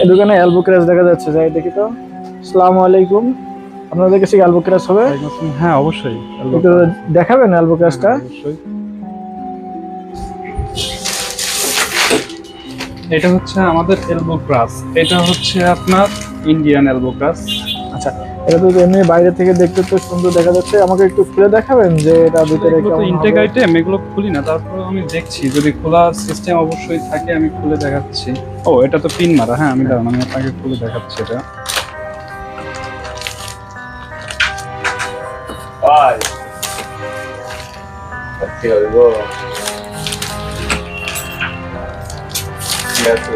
এই দোকানে elbow crash দেখা যাচ্ছে যাই দেখি তো। আসসালামু আলাইকুম আপনাদের কাছে অ্যালবো ক্র্যাশ হবে? হ্যাঁ অবশ্যই। একটু দেখাবেন অ্যালবো ক্র্যাশটা এটা হচ্ছে আমাদের এলবো ক্রাস এটা হচ্ছে আপনার ইন্ডিয়ান এলবো ক্রাস আচ্ছা এটা তো এমনি বাইরে থেকে দেখতে তো সুন্দর দেখা যাচ্ছে। আমাকে একটু খুলে দেখাবেন যে এটা ভিতরে কেমন ইনটেক আইটেম এগুলো খুলি না তারপর আমি দেখছি। যদি খোলা সিস্টেম অবশ্যই থাকে আমি খুলে দেখাচ্ছি। ও এটা তো পিন মারা হ্যাঁ আমি দাঁড়ান আমি আপনাকে খুলে দেখাচ্ছি এটা। eu vou. Essa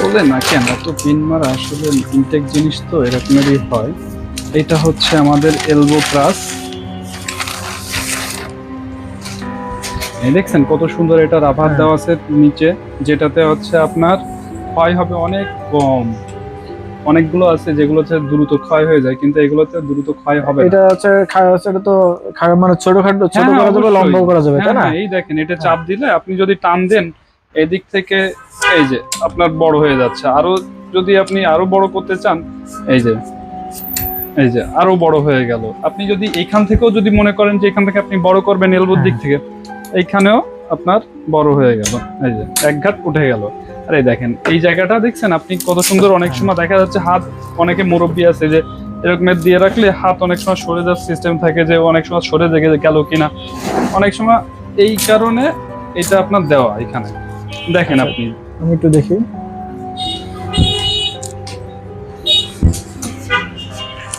বলে না কেন তো পিন মারা আসলে ইনটেক জিনিস তো এরকমেরই হয়। এটা হচ্ছে আমাদের এলবো প্লাস দেখছেন কত সুন্দর এটা রাবার হ্যাঁ। দেওয়া আছে নিচে যেটাতে হচ্ছে আপনার ক্ষয় হবে অনেক কম। অনেকগুলো আছে যেগুলো হচ্ছে দ্রুত ক্ষয় হয়ে যায় কিন্তু এগুলোতে দ্রুত ক্ষয় হবে এটা হচ্ছে এটা তো মানে ছোটখাটো ছোট হ্যাঁ, করা যাবে। লম্বাও করা যাবে তাই হ্যাঁ, না? এই দেখেন এটা চাপ দিলে আপনি যদি টান দেন এদিক থেকে এই যে আপনার বড় হয়ে যাচ্ছে। আরও যদি আপনি আরও বড় করতে চান এই যে এই যে আরও বড় হয়ে গেল। আপনি যদি এখান থেকেও যদি মনে করেন যে এখান থেকে আপনি বড় করবেন এলবোর দিক থেকে এইখানেও আপনার বড় হয়ে গেল। এই যে এক ঘাট উঠে গেল। আরে দেখেন এই জায়গাটা দেখছেন আপনি কত সুন্দর অনেক সময় দেখা যাচ্ছে হাত অনেকে মুরব্বী আছে যে এরকম দিয়ে রাখলে হাত অনেক সময় সরে যাওয়ার সিস্টেম থাকে যে অনেক সময় সরে জেগে গেল কিনা। অনেক সময় এই কারণে এটা আপনার দেওয়া এখানে। দেখেন আপনি। আমি একটু দেখি।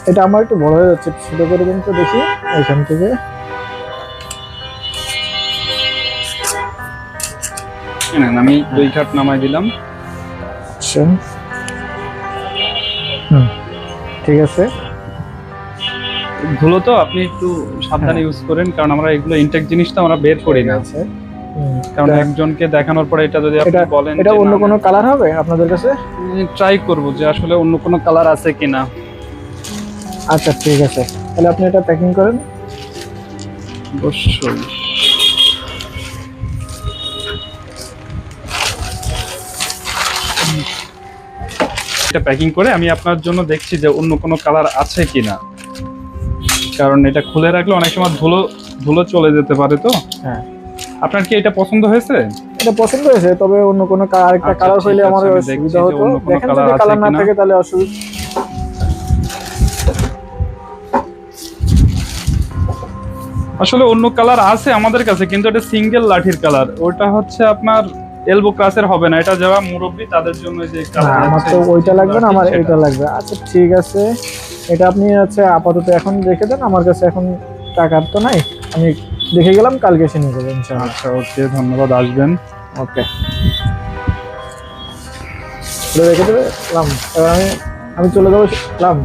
এটা আমার একটু বড় হয়ে যাচ্ছে ছোট করে দিন তো দেখি এখান থেকে। আমি দুই ঘাট নামাই দিলাম। আচ্ছা। ঠিক আছে। ধুলো তো আপনি একটু সাবধানে ইউজ করেন কারণ আমরা এগুলো ইনটেক জিনিসটা আমরা বের করি না। কারণ একজনকে দেখানোর পরে এটা যদি আপনি বলেন এটা অন্য কোনো কালার হবে আপনাদের কাছে? ট্রাই করব যে আসলে অন্য কোনো কালার আছে কিনা। আচ্ছা ঠিক আছে। তাহলে আপনি এটা প্যাকিং করেন। অবশ্যই। এটা প্যাকিং করে আমি আপনার জন্য দেখছি যে অন্য কোনো কালার আছে কিনা। কারণ এটা খুলে রাখলে অনেক সময় ধুলো ধুলো চলে যেতে পারে তো। হ্যাঁ। আপনার কি এটা পছন্দ হয়েছে? এটা পছন্দ হয়েছে তবে অন্য কোনো আরেকটা আচ্ছা, কালার হইলে আমার আমি সুবিধা হতো। দেখেন যদি কালার না থাকে তাহলে অসুবিধা আসলে অন্য কালার আছে আমাদের কাছে কিন্তু এটা সিঙ্গেল লাঠির কালার ওটা হচ্ছে আপনার এলবো ক্লাসের হবে না এটা যারা মুরব্বী তাদের জন্য যে কালার আমার তো ওইটা লাগবে না আমার এটা লাগবে। আচ্ছা ঠিক আছে। এটা আপনি হচ্ছে আপাতত এখন রেখে দেন আমার কাছে এখন টাকার তো নাই আমি দেখে গেলাম কালকে এসে নিয়ে যাব আচ্ছা ওকে ধন্যবাদ আসবেন। ওকে। রেখে দেবে? লাম এবার আমি আমি চলে যাব লাম